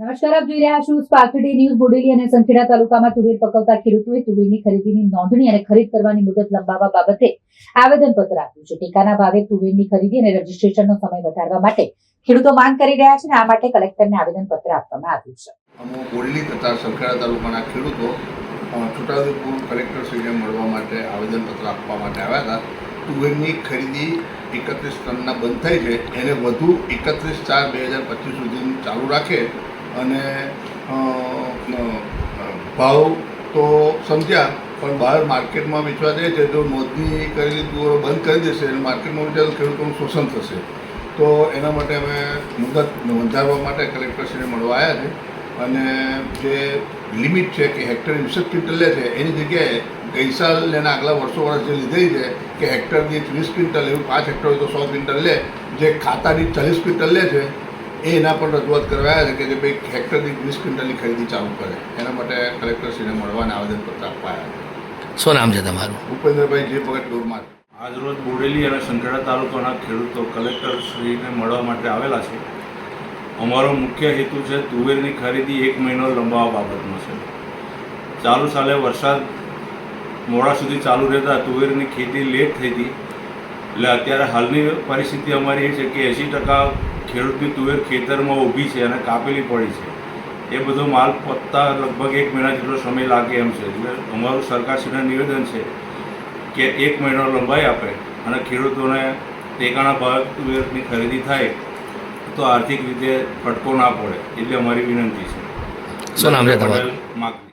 નમસ્કાર, આપ જોઈ રહ્યા છો સ્પાર્ક ન્યૂઝ બોડેલી અને સંખેડા તાલુકામાં તુવેર પકવતા ખેડૂતોએ તુવેરની ખરીદીની નોંધણી અને ખરીદ કરવાની મુદત લંબાવવા બાબતે આવેદનપત્ર આપ્યું છે. ટેકાના ભાવે તુવેરની ખરીદી અને રજીસ્ટ્રેશનનો સમય વધારવા માટે ખેડૂતો માંગ કરી રહ્યા છે અને આ માટે કલેક્ટરને આવેદનપત્ર આપવામાં આવ્યું છે. અમો બોડેલી તથા સંખેડા તાલુકાના ખેડૂતો છોટાઉદેપુર કલેક્ટર શ્રીને મળવા માટે આવેદનપત્ર આપવા માટે આવ્યા હતા. તુવેરની ખરીદી એકત્રીસ ટનના બંધ થઈ છે. એને વધુ એકત્રીસ ચાર બે હજાર પચીસ સુધી ચાલુ રાખે અને ભાવ તો સમજ્યા, પણ બહાર માર્કેટમાં વેચવા જાય છે જો નોંધણી કરેલી તુવેરો બંધ કરી દેશે અને માર્કેટમાં વેચાય તો ખેડૂતોનું શોષણ થશે. તો એના માટે અમે મુદત વધારવા માટે કલેક્ટરશ્રીને મળવા આવ્યા છે. અને જે લિમિટ છે કે હેક્ટર વીસ ક્વિન્ટલ લે છે, એની જગ્યાએ ગઈ સાલ એના આગલા વર્ષો વર્ષ જે લીધેલી છે, કે હેક્ટર દીઠ વીસ ક્વિન્ટલ એવું પાંચ હેક્ટર હોય તો સો ક્વિન્ટલ લે, જે ખાતા દીઠ ચાલીસ ક્વિન્ટલ લે છે એ એના પણ રજૂઆત કરવા આવ્યા છે કે જે ભાઈ હેક્ટરની વીસ ક્વિન્ટલની ખરીદી ચાલુ કરે. એના માટે કલેક્ટરશ્રીને મળવાના આવેદનપત્ર આપવા આવ્યા છે. શું નામ છે તમારું? ભૂપેન્દ્રભાઈ જે ભગત ડોરમાર આજરોજ બોડેલી અને સંખેડા તાલુકાના ખેડૂતો કલેક્ટરશ્રીને મળવા માટે આવેલા છે. અમારો મુખ્ય હેતુ છે તુવેરની ખરીદી એક મહિનો લંબાવવા બાબતનો છે. ચાલુ સાલે વરસાદ મોડા સુધી ચાલુ રહેતા તુવેરની ખેતી લેટ થઈ હતી. એટલે અત્યારે હાલની પરિસ્થિતિ અમારી એ છે કે એંસી ટકા ખેડૂતની તુવેર ખેતરમાં ઊભી છે અને કાપેલી પડી છે. એ બધો માલ પતતા લગભગ એક મહિના જેટલો સમય લાગે એમ છે. એટલે અમારું સરકારશ્રીને નિવેદન છે કે એક મહિનો લંબાઈ આપે અને ખેડૂતોને ટેકાના ભાગ તુવેરની ખરીદી થાય તો આર્થિક રીતે ફટકો ના પડે. એટલે અમારી વિનંતી છે. શું નામ છે તમારું?